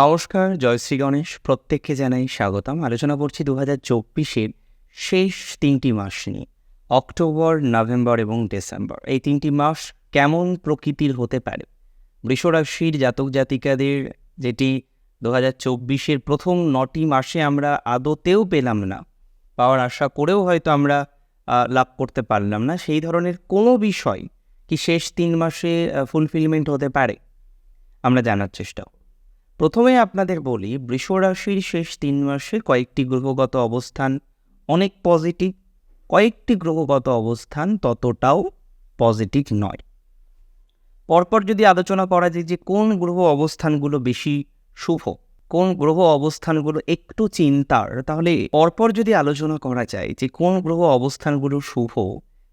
নমস্কার জয়শ্রী গণেশ। প্রত্যেককে জানাই স্বাগতম। আলোচনা করছি দু হাজার চব্বিশের শেষ তিনটি মাস নিয়ে, অক্টোবর, নভেম্বর এবং ডিসেম্বর। এই তিনটি মাস কেমন প্রকৃতির হতে পারে? বৃষরাশির জাতক জাতিকাদের যেটি দু হাজার চব্বিশের প্রথম নটি মাসে আমরা আদতেও পেলাম না, পাওয়ার আশা করেও হয়তো আমরা লাভ করতে পারলাম না, সেই ধরনের কোনো বিষয় কি শেষ তিন মাসে ফুলফিলমেন্ট হতে পারে? আমরা জানার চেষ্টা। প্রথমে আপনাদের বলি বৃষরাশির শেষ তিন মাসে কয়েকটি গ্রহগত অবস্থান অনেক পজিটিভ কয়েকটি গ্রহগত অবস্থান ততটাও পজিটিভ নয়। পরপর যদি আলোচনা করা যায় যে কোন গ্রহ অবস্থানগুলো বেশি শুভ, কোন গ্রহ অবস্থানগুলো একটু চিন্তার, তাহলে পরপর যদি আলোচনা করা যায় যে কোন গ্রহ অবস্থানগুলো শুভ,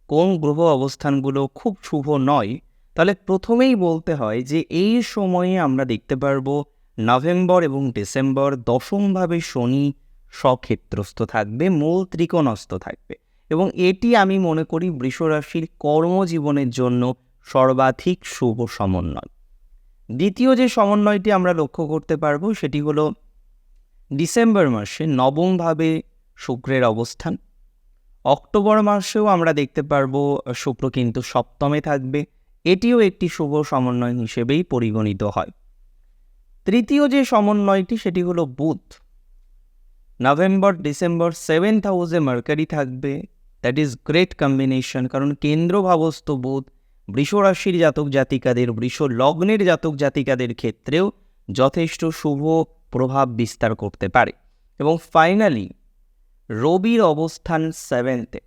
কোন গ্রহ অবস্থানগুলো খুব শুভ নয়, তাহলে প্রথমেই বলতে হয় যে এই সময়ে আমরা দেখতে পারব নভেম্বর এবং ডিসেম্বর দশমভাবে শনি স্বক্ষেত্রস্থ থাকবে, মূল ত্রিকোণস্থ থাকবে এবং এটি আমি মনে করি বৃষরাশির কর্মজীবনের জন্য সর্বাধিক শুভ সমন্বয়। দ্বিতীয় যে সমন্বয়টি আমরা লক্ষ্য করতে পারব সেটি হলো ডিসেম্বর মাসে নবমভাবে শুক্রের অবস্থান। অক্টোবর মাসেও আমরা দেখতে পারব, শুক্র কিন্তু সপ্তমে থাকবে। এটিও একটি শুভ সমন্বয় হিসেবেই পরিগণিত হয়। তৃতীয় যে সমন্বয়টি সেটি হলো বুধ নভেম্বর ডিসেম্বর সেভেন্থ হাউসে মার্কারি থাকবে। দ্যাট ইজ গ্রেট কম্বিনেশন কারণ কেন্দ্রভাবস্থ বুধ বৃষরাশির জাতক জাতিকাদের বৃষ লগ্নের জাতক জাতিকাদের ক্ষেত্রেও যথেষ্ট শুভ প্রভাব বিস্তার করতে পারে। এবং ফাইনালি রবির অবস্থান সেভেন্থে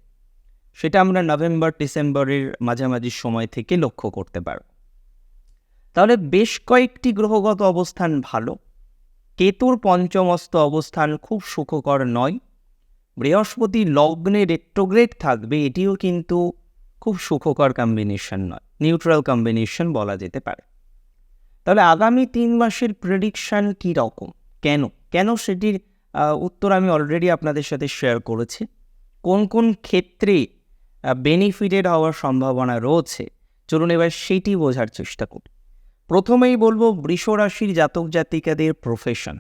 সেটা আমরা নভেম্বর ডিসেম্বরের মাঝামাঝি সময় থেকে লক্ষ্য করতে পারব। তাহলে বেশ কয়েকটি গ্রহগত অবস্থান ভালো। কেতুর পঞ্চমস্ত অবস্থান খুব সুখকর নয়। বৃহস্পতি লগ্নে রেট্রোগ্রেড থাকবে, এটিও কিন্তু খুব সুখকর কম্বিনেশন নয় নিউট্রাল কম্বিনেশন বলা যেতে পারে। তাহলে আগামী তিন মাসের প্রেডিকশান কী রকম? কেন? কেন সেটির উত্তর আমি অলরেডি আপনাদের সাথে শেয়ার করেছি। কোন কোন ক্ষেত্রে বেনিফিটেড হওয়ার সম্ভাবনা রয়েছে? চলুন এবার সেটি বোঝার চেষ্টা করি। প্রথমেই বলব বৃষরাশির জাতক জাতিকাদের প্রফেশন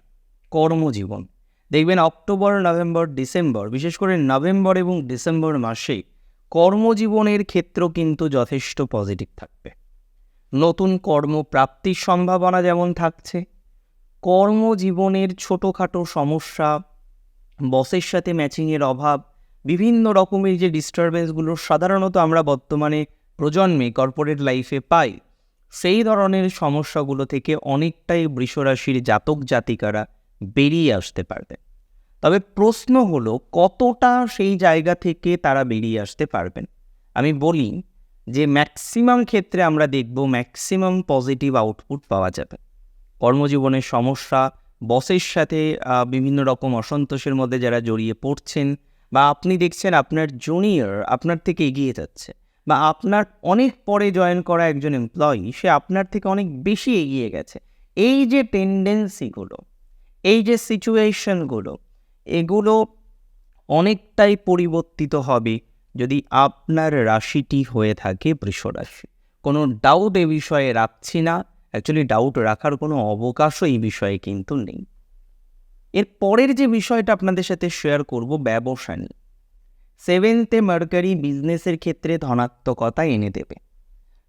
কর্মজীবন। দেখবেন অক্টোবর, নভেম্বর, ডিসেম্বর, বিশেষ করে নভেম্বর এবং ডিসেম্বর মাসে কর্মজীবনের ক্ষেত্র কিন্তু যথেষ্ট পজিটিভ থাকবে। নতুন কর্মপ্রাপ্তির সম্ভাবনা যেমন থাকছে, কর্মজীবনের ছোটোখাটো সমস্যা, বসের সাথে ম্যাচিংয়ের অভাব, বিভিন্ন রকমের যে ডিস্টারবেন্সগুলো সাধারণত আমরা বর্তমানে প্রজন্মে কর্পোরেট লাইফে পাই সেই ধরনের সমস্যাগুলো থেকে অনেকটাই বৃষরাশির জাতক জাতিকারা বেরিয়ে আসতে পারবে। তবে প্রশ্ন হলো, কতটা সেই জায়গা থেকে তারা বেরিয়ে আসতে পারবেন? আমি বলি যে ম্যাক্সিমাম ক্ষেত্রে আমরা দেখব ম্যাক্সিমাম পজিটিভ আউটপুট পাওয়া যাবে। কর্মজীবনের সমস্যা, বসের সাথে বিভিন্ন রকম অসন্তোষের মধ্যে যারা জড়িয়ে পড়ছেন বা আপনি দেখছেন আপনার জুনিয়র আপনার থেকে এগিয়ে যাচ্ছে। বা আপনার অনেক পরে জয়েন করা একজন এমপ্লয়ি সে আপনার থেকে অনেক বেশি এগিয়ে গেছে। এই যে টেন্ডেন্সিগুলো এই যে সিচুয়েশনগুলো এগুলো অনেকটাই পরিবর্তিত হবে যদি আপনার রাশিটি হয়ে থাকে বৃষরাশি। কোনো ডাউট এ বিষয়ে রাখছি না। অ্যাকচুয়ালি ডাউট রাখার কোনো অবকাশও এই বিষয়ে কিন্তু নেই। এর পরের যে বিষয়টা আপনাদের সাথে শেয়ার করব, ব্যবসা নিয়ে। সেভেন্থে মার্কারি বিজনেসের ক্ষেত্রে ধনাত্মকতা এনে দেবে।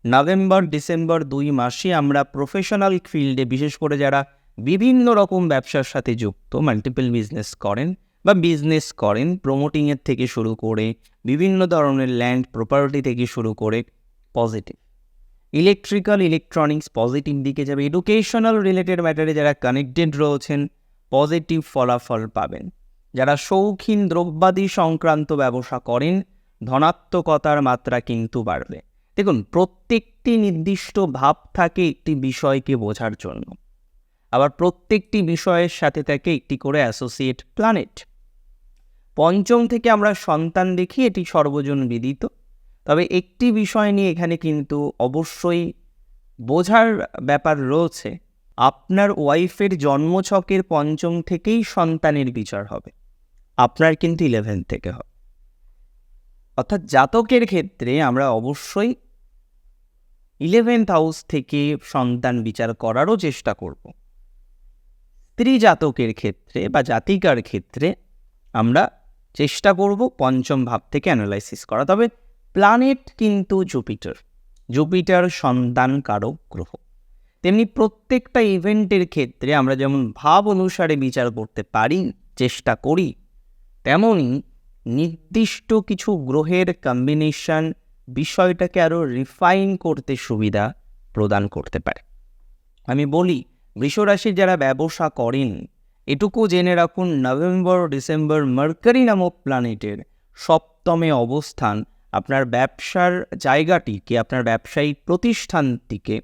নভেম্বর, ডিসেম্বর দুই মাসে আমরা প্রফেশনাল ফিল্ডে, বিশেষ করে যারা বিভিন্ন রকম ব্যবসার সাথে যুক্ত মাল্টিপল বিজনেস করেন বা বিজনেস করেন প্রমোটিংয়ের থেকে শুরু করে, বিভিন্ন ধরনের ল্যান্ড প্রপার্টি থেকে শুরু করে পজিটিভ ইলেকট্রিক্যাল ইলেকট্রনিক্স পজিটিভ দিকে যাবে। এডুকেশনাল রিলেটেড ম্যাটারে যারা কানেক্টেড রয়েছেন পজিটিভ ফলাফল পাবেন। যারা শৌখিন দ্রব্যাদি সংক্রান্ত ব্যবসা করেন, ধনাত্মকতার মাত্রা কিন্তু বাড়বে। দেখুন, প্রত্যেকটি নির্দিষ্ট ভাব থাকে একটি বিষয়কে বোঝার জন্য। আবার প্রত্যেকটি বিষয়ের সাথে থাকে একটি করে অ্যাসোসিয়েট প্ল্যানেট পঞ্চম থেকে আমরা সন্তান দেখি, এটি সর্বজন বিদিত। তবে একটি বিষয় নিয়ে এখানে কিন্তু অবশ্যই বোঝার ব্যাপার রয়েছে, আপনার ওয়াইফের জন্মছকের পঞ্চম থেকেই সন্তানের বিচার হবে। আপনার কিন্তু ইলেভেন থেকে হবে। অর্থাৎ জাতকের ক্ষেত্রে আমরা অবশ্যই ইলেভেন্থ হাউস থেকে সন্তান বিচার করারও চেষ্টা করব। স্ত্রী জাতকের ক্ষেত্রে বা জাতিকার ক্ষেত্রে আমরা চেষ্টা করব পঞ্চম ভাব থেকে অ্যানালাইসিস করা। তবে প্ল্যানেট কিন্তু জুপিটার জুপিটার সন্তান কারক গ্রহ। তেমনি প্রত্যেকটা ইভেন্টের ক্ষেত্রে আমরা যেমন ভাব অনুসারে বিচার করতে পারি, চেষ্টা করি তেমনই নির্দিষ্ট কিছু গ্রহের কম্বিনেশন বিষয়টাকে আরও রিফাইন করতে সুবিধা প্রদান করতে পারে। আমি বলি বৃষরাশির যারা ব্যবসা করেন, এটুকু জেনে রাখুন নভেম্বর, ডিসেম্বর মার্কারি নামক প্ল্যানেটের সপ্তমে অবস্থান আপনার ব্যবসার জায়গাটিকে, আপনার ব্যবসায়িক প্রতিষ্ঠানটিকে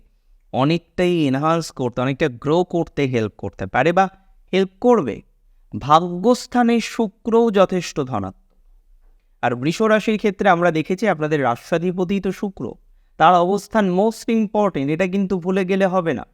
অনেকটাই এনহান্স করতে, অনেকটা গ্রো করতে হেল্প করতে পারে বা হেল্প করবে। ভাগ্যস্থানে শুক্রও যথেষ্ট ধনাত্মক। আর বৃষরাশির ক্ষেত্রে আমরা দেখেছি আপনাদের রাষ্ট্রাধিপতি তো শুক্র। তার অবস্থান মোস্ট ইম্পর্টেন্ট এটা কিন্তু ভুলে গেলে হবে না।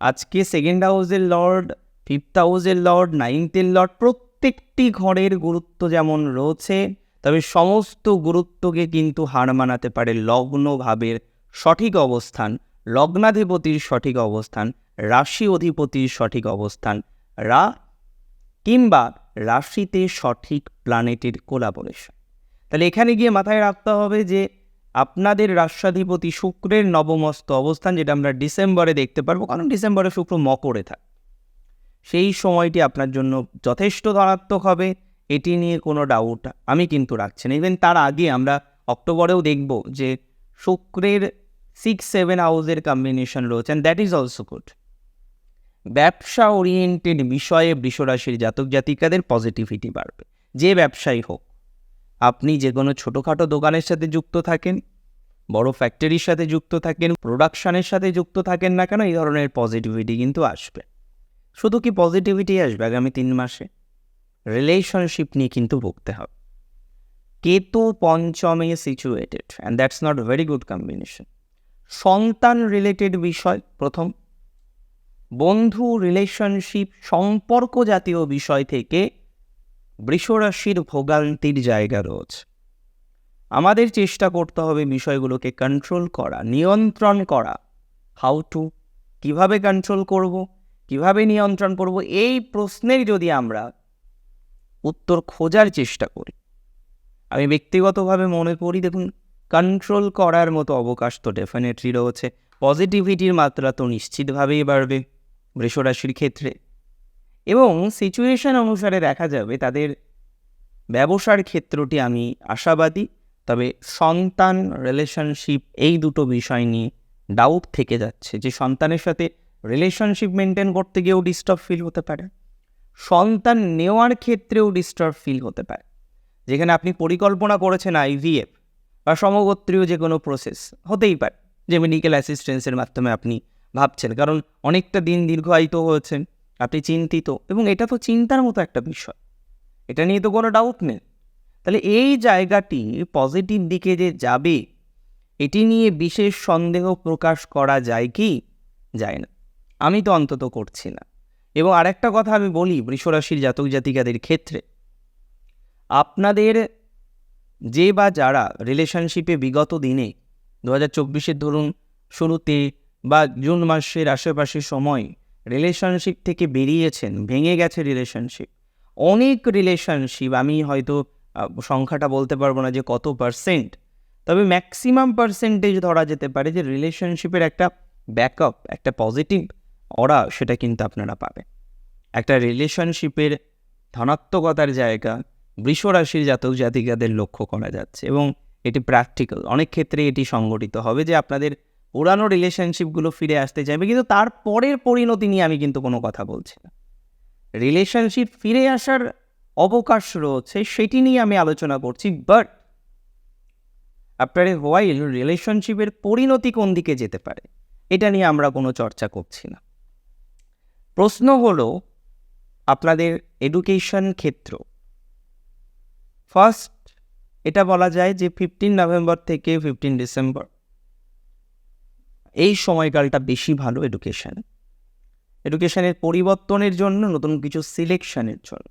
আজকে সেকেন্ড হাউসের লর্ড ফিফথ হাউসের লর্ড নাইনথের লর্ড প্রত্যেকটি ঘরের গুরুত্ব যেমন রয়েছে, তবে সমস্ত গুরুত্বকে কিন্তু হার মানাতে পারে লগ্ন ভাবের সঠিক অবস্থান, লগ্নাধিপতির সঠিক অবস্থান, রাশি অধিপতির সঠিক অবস্থান, রা কিংবা রাশিতে সঠিক প্ল্যানেটের কোলাবোরেশন তাহলে এখানে গিয়ে মাথায় রাখতে হবে যে, আপনাদের রাষ্ট্রাধিপতি শুক্রের নবমস্ত অবস্থান যেটা আমরা ডিসেম্বরে দেখতে পারব, কারণ ডিসেম্বরে শুক্র মকরে থাকে। সেই সময়টি আপনার জন্য যথেষ্ট ধনাত্মক হবে, এটি নিয়ে কোনো ডাউট আমি কিন্তু রাখছি না। ইভেন তার আগে আমরা অক্টোবরেও দেখব যে, শুক্রের সিক্স সেভেন হাউসের কম্বিনেশন রয়েছে and that is also good ব্যবসা ওরিয়েন্টেড বিষয়ে বৃষরাশির জাতক জাতিকাদের পজিটিভিটি বাড়বে। যে ব্যবসায়ী হোক, আপনি যে কোনো ছোটোখাটো দোকানের সাথে যুক্ত থাকেন, বড় ফ্যাক্টরির সাথে যুক্ত থাকেন প্রোডাকশানের সাথে যুক্ত থাকেন না কেন, এই ধরনের পজিটিভিটি কিন্তু আসবে। শুধু কি পজিটিভিটি আসবে আগামী তিন মাসে? রিলেশনশিপ নিয়ে কিন্তু ভুগতে হবে। কেতু পঞ্চমে situated and that's not very good combination সন্তান রিলেটেড বিষয়, প্রথম। বন্ধু রিলেশনশিপ সম্পর্ক জাতীয় বিষয় থেকে বৃষরাশির ভোগান্তির জায়গা রয়েছে আমাদের চেষ্টা করতে হবে বিষয়গুলোকে কন্ট্রোল করা, নিয়ন্ত্রণ করা। হাউ টু কীভাবে কন্ট্রোল করব? কীভাবে নিয়ন্ত্রণ করব? এই প্রশ্নের যদি আমরা উত্তর খোঁজার চেষ্টা করি। আমি ব্যক্তিগতভাবে মনে করি, দেখুন কন্ট্রোল করার মতো অবকাশ তো ডেফিনেটলি রয়েছে। পজিটিভিটির মাত্রা তো নিশ্চিতভাবেই বাড়বে। বৃষরাশির ক্ষেত্রে। এবং সিচুয়েশন অনুসারে দেখা যাবে তাদের ব্যবসার ক্ষেত্রটি আমি আশাবাদী, তবে সন্তান রিলেশনশিপ এই দুটো বিষয় নিয়ে ডাউট থেকে যাচ্ছে যে সন্তানের সাথে রিলেশনশিপ মেনটেন করতে গিয়েও ডিস্টার্ব ফিল হতে পারে। সন্তান নেওয়ার ক্ষেত্রেও ডিস্টার্ব ফিল হতে পারে। যেখানে আপনি পরিকল্পনা করেছেন আইভিএফ বা সমগোত্রীয় যে কোনো প্রসেস হতেই পারে যে মেডিকেল অ্যাসিস্ট্যান্সের মাধ্যমে আপনি ভাবছেন, কারণ অনেকটা দিন দীর্ঘায়িত হয়েছেন, আপনি চিন্তিত, এবং এটা তো চিন্তার মতো একটা বিষয়। এটা নিয়ে তো কোনো ডাউট নেই। তাহলে এই জায়গাটি পজিটিভ দিকে যে যাবে, এটি নিয়ে বিশেষ সন্দেহ প্রকাশ করা যায় কি? যায় না। আমি তো অন্তত করছি না। এবং আরেকটা কথা আমি বলি বৃষরাশির জাতক জাতিকাদের ক্ষেত্রে। আপনাদের যে বা যারা রিলেশনশিপে বিগত দিনে, দু হাজার চব্বিশের ধরুন শুরুতে বা জুন মাসের আশেপাশের সময় রিলেশনশিপ থেকে বেরিয়েছেন, ভেঙে গেছে রিলেশনশিপ অনেক রিলেশনশিপ আমি হয়তো সংখ্যাটা বলতে পারব না যে কত পার্সেন্ট তবে ম্যাক্সিমাম পার্সেন্টেজ ধরা যেতে পারে যে রিলেশনশিপের একটা ব্যাকআপ একটা পজিটিভ অরা সেটা কিন্তু আপনারা পাবেন। একটা রিলেশনশিপের ধনাত্মকতার জায়গা, বৃষরাশির জাতক জাতিকাদের লক্ষ্য করা যাচ্ছে এবং এটি প্র্যাকটিক্যাল অনেক ক্ষেত্রে এটি সংগঠিত হবে যে আপনাদের পুরানো রিলেশনশিপগুলো ফিরে আসতে চাইবে, কিন্তু তার পরের পরিণতি নিয়ে আমি কিন্তু কোনো কথা বলছি না। রিলেশনশিপ ফিরে আসার অবকাশ রয়েছে, সেটি নিয়ে আমি আলোচনা করছি বাট আপনার হোয়াইল রিলেশনশিপের পরিণতি কোন দিকে যেতে পারে, এটা নিয়ে আমরা কোনো চর্চা করছি না। প্রশ্ন হলো, আপনাদের এডুকেশন ক্ষেত্র। ফার্স্ট এটা বলা যায় যে ফিফটিন নভেম্বর থেকে ফিফটিন ডিসেম্বর এই সময়কালটা বেশি ভালো এডুকেশান এডুকেশনের পরিবর্তনের জন্য নতুন কিছু সিলেকশানের জন্য।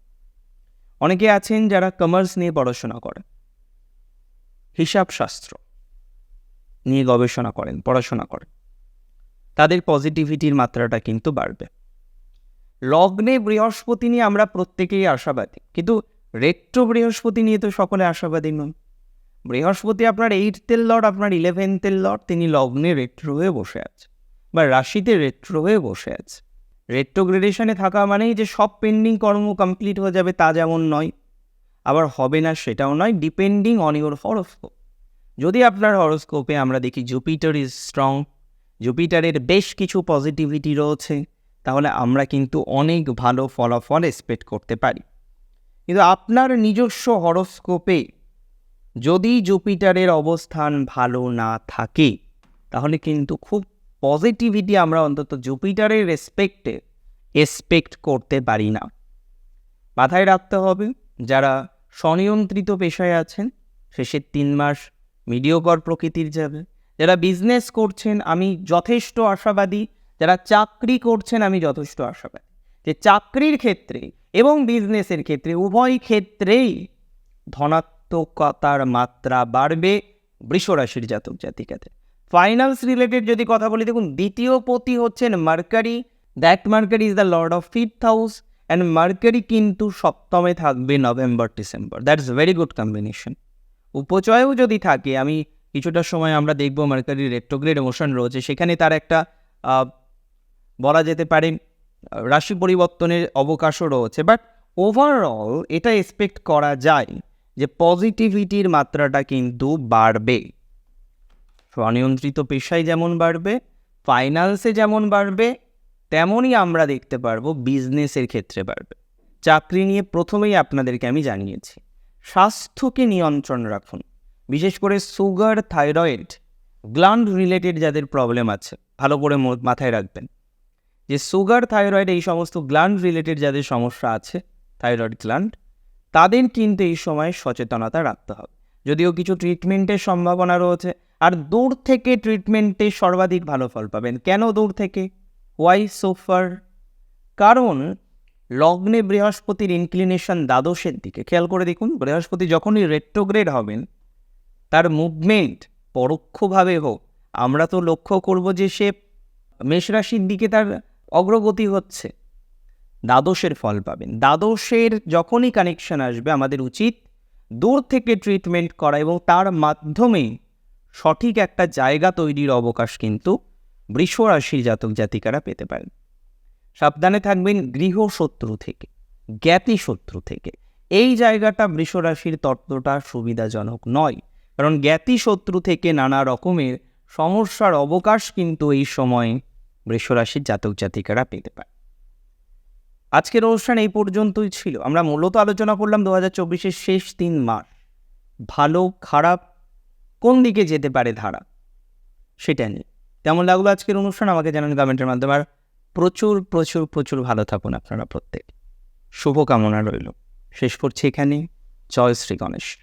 অনেকে আছেন যারা কমার্স নিয়ে পড়াশোনা করেন। হিসাবশাস্ত্র নিয়ে গবেষণা করেন, পড়াশোনা করেন। তাদের পজিটিভিটির মাত্রাটা কিন্তু বাড়বে। লগ্নে বৃহস্পতি নিয়ে আমরা প্রত্যেকেই আশাবাদী, কিন্তু রেট্রো বৃহস্পতি নিয়ে তো সকলে আশাবাদী নন বৃহস্পতি আপনার এইটের লর্ড আপনার ইলেভেন্থের লর্ড তিনি লগ্নে রেট্রো হয়ে বসে আছে, বা রাশিতে রেট্রো হয়ে বসে আছে। রেট্রোগ্রেডেশনে থাকা মানেই যে সব পেন্ডিং কর্ম কমপ্লিট হয়ে যাবে তা যেমন নয়, আবার হবে না সেটাও নয় ডিপেন্ডিং অন ইউর হরস্কোপ যদি আপনার হরস্কোপে আমরা দেখি জুপিটার ইজ স্ট্রং জুপিটারের বেশ কিছু পজিটিভিটি রয়েছে, তাহলে আমরা কিন্তু অনেক ভালো ফলাফল এক্সপেক্ট করতে পারি। কিন্তু আপনার নিজস্ব হরস্কোপে যদি জুপিটারের অবস্থান ভালো না থাকে, তাহলে কিন্তু খুব পজিটিভিটি আমরা অন্তত জুপিটারের রেসপেক্টে এক্সপেক্ট করতে পারি না। মাথায় রাখতে হবে, যারা স্বনিয়ন্ত্রিত পেশায় আছেন, শেষের তিন মাস মিডিওকর প্রকৃতির যাবে। যারা বিজনেস করছেন, আমি যথেষ্ট আশাবাদী, যারা চাকরি করছেন, আমি যথেষ্ট আশাবাদী। যে চাকরির ক্ষেত্রে এবং বিজনেসের ক্ষেত্রে, উভয় ক্ষেত্রেই ধনাত্মকতার মাত্রা বাড়বে বৃষরাশির জাতক জাতিকাদের ফাইন্যান্স রিলেটেড যদি কথা বলি, দেখুন, দ্বিতীয় পতি হচ্ছেন Mercury. That Mercury is the lord of fifth house and Mercury কিন্তু সপ্তমে থাকবে November, December. That's very good combination উপচয়ও যদি থাকে, আমি কিছুটা সময় আমরা দেখব মার্কারি রেট্রোগ্রেড মোশন রয়েছে। সেখানে তার একটা বলা যেতে পারে রাশি পরিবর্তনের অবকাশও রয়েছে। বাট ওভারঅল এটা এক্সপেক্ট করা যায়। যে পজিটিভিটির মাত্রাটা কিন্তু বাড়বে। স্বনিয়ন্ত্রিত পেশায় যেমন বাড়বে, ফাইন্যান্সে যেমন বাড়বে, তেমনই আমরা দেখতে পারব বিজনেসের ক্ষেত্রে বাড়বে। চাকরি নিয়ে প্রথমেই আপনাদেরকে আমি জানিয়েছি, স্বাস্থ্যকে নিয়ন্ত্রণ রাখুন। বিশেষ করে সুগার, থাইরয়েড গ্ল্যান্ড রিলেটেড যাদের প্রবলেম আছে, ভালো করে মাথায় রাখবেন। যে সুগার, থাইরয়েড এই সমস্ত গ্ল্যান্ড রিলেটেড যাদের সমস্যা আছে, থাইরয়েড গ্ল্যান্ড তাদের কিন্তু এই সময় সচেতনতা রাখতে হবে। যদিও কিছু ট্রিটমেন্টের সম্ভাবনা রয়েছে, আর দূর থেকে ট্রিটমেন্টে সর্বাধিক ভালো ফল পাবেন। কেন দূর থেকে? ওয়াই সোফার কারণ লগ্নে বৃহস্পতির ইনক্লিনেশন দ্বাদশের দিকে। খেয়াল করে দেখুন, বৃহস্পতি যখনই রেট্রোগ্রেড হবেন, তার মুভমেন্ট পরোক্ষভাবে হোক, আমরা তো লক্ষ্য করব যে সে মেষ রাশির দিকে তার অগ্রগতি হচ্ছে। দ্বাদশের ফল পাবেন। দ্বাদশের যখনই কানেকশন আসবে, আমাদের উচিত দূর থেকে ট্রিটমেন্ট করা এবং তার মাধ্যমে সঠিক একটা জায়গা তৈরির অবকাশ কিন্তু বৃষ রাশির জাতক জাতিকারা পেতে পারেন। সাবধানে থাকবেন গৃহ শত্রু থেকে, জ্ঞাতি শত্রু থেকে। এই জায়গাটা বৃষরাশির তত্ত্বটা সুবিধাজনক নয়। কারণ জ্ঞাতি শত্রু থেকে নানা রকমের সমস্যার অবকাশ কিন্তু এই সময় বৃষরাশির জাতক জাতিকারা পেতে পারে আজকের অনুষ্ঠান এই পর্যন্তই ছিল। আমরা মূলত আলোচনা করলাম দু হাজার চব্বিশের শেষ তিন মাস। ভালো, খারাপ, কোন দিকে যেতে পারে ধারা? সেটা নিয়ে। কেমন লাগল আজকের অনুষ্ঠান? আমাকে জানান কমেন্টের মাধ্যমে। আর প্রচুর প্রচুর প্রচুর ভালো থাকুন আপনারা প্রত্যেক। শুভকামনা রইল। শেষ করছি এখানে জয় শ্রী গণেশ।